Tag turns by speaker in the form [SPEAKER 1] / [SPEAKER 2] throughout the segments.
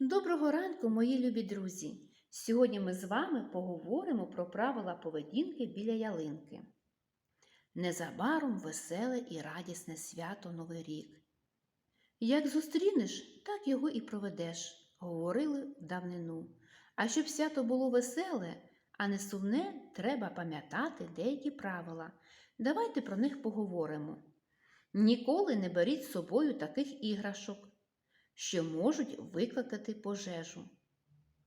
[SPEAKER 1] Доброго ранку, мої любі друзі! Сьогодні ми з вами поговоримо про правила поведінки біля ялинки. Незабаром веселе і радісне свято Новий рік. Як зустрінеш, так його і проведеш, говорили в давнину. А щоб свято було веселе, а не сумне, треба пам'ятати деякі правила. Давайте про них поговоримо. Ніколи не беріть з собою таких іграшок, що можуть викликати пожежу.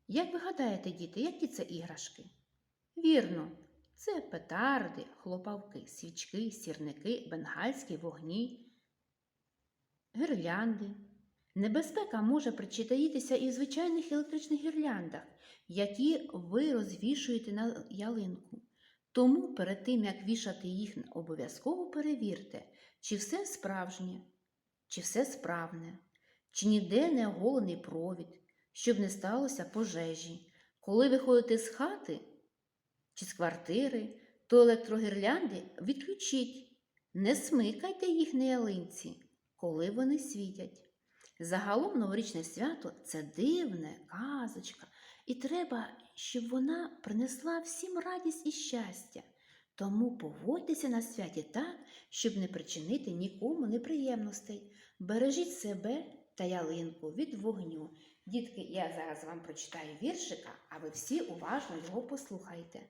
[SPEAKER 1] Як ви гадаєте, діти, які це іграшки? Вірно, це петарди, хлопавки, свічки, сірники, бенгальські вогні, гірлянди. Небезпека може причитаїтися і в звичайних електричних гірляндах, які ви розвішуєте на ялинку. Тому перед тим, як вішати їх, обов'язково перевірте, чи все справжнє, чи все справне, чи ніде не оголений провід, щоб не сталося пожежі. Коли виходите з хати чи з квартири, то електрогірлянди відключіть, не смикайте їх на ялинці, коли вони світять. Загалом новорічне свято це дивне, казочка, і треба, щоб вона принесла всім радість і щастя. Тому поводьтеся на святі так, щоб не причинити нікому неприємностей. Бережіть себе та ялинку від вогню. Дітки, я зараз вам прочитаю віршика, а ви всі уважно його послухайте.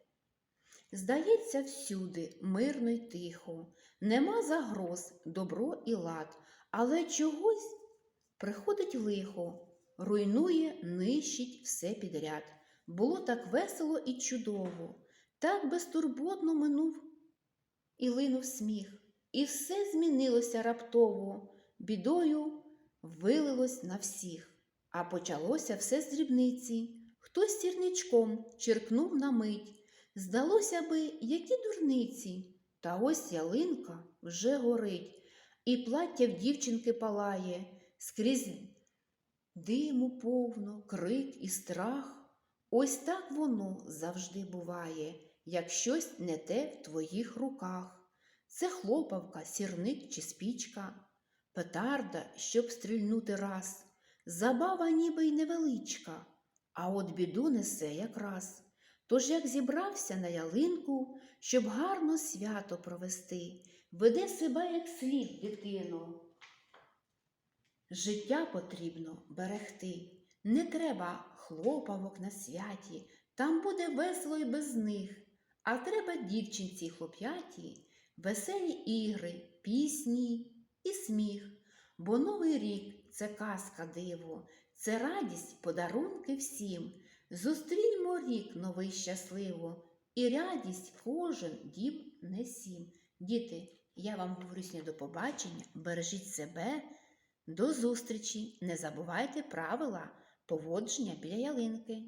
[SPEAKER 1] Здається, всюди мирно й тихо, нема загроз, добро і лад, але чогось приходить лихо, руйнує, нищить все підряд. Було так весело і чудово, так безтурботно минув і линув сміх, і все змінилося раптово, бідою вилилось на всіх. А почалося все з дрібниці. Хтось сірничком черкнув на мить. Здалося би, які дурниці. Та ось ялинка вже горить, і плаття в дівчинки палає, скрізь диму повно, крик і страх. Ось так воно завжди буває, як щось не те в твоїх руках. Це хлопавка, сірник чи спічка, петарда, щоб стрільнути раз. Забава ніби й невеличка, а от біду несе якраз. Тож як зібрався на ялинку, щоб гарно свято провести, веде себе як слід, дитино. Життя потрібно берегти. Не треба хлопавок на святі, там буде весело й без них. А треба дівчинці хлоп'яті, веселі ігри, пісні і сміх. Бо новий рік це казка диво, це радість, подарунки всім. Зустріньмо рік новий щасливо, і радість в кожен дім несім. Діти, я вам говорю сьогодні до побачення, бережіть себе, до зустрічі, не забувайте правила поводження біля ялинки.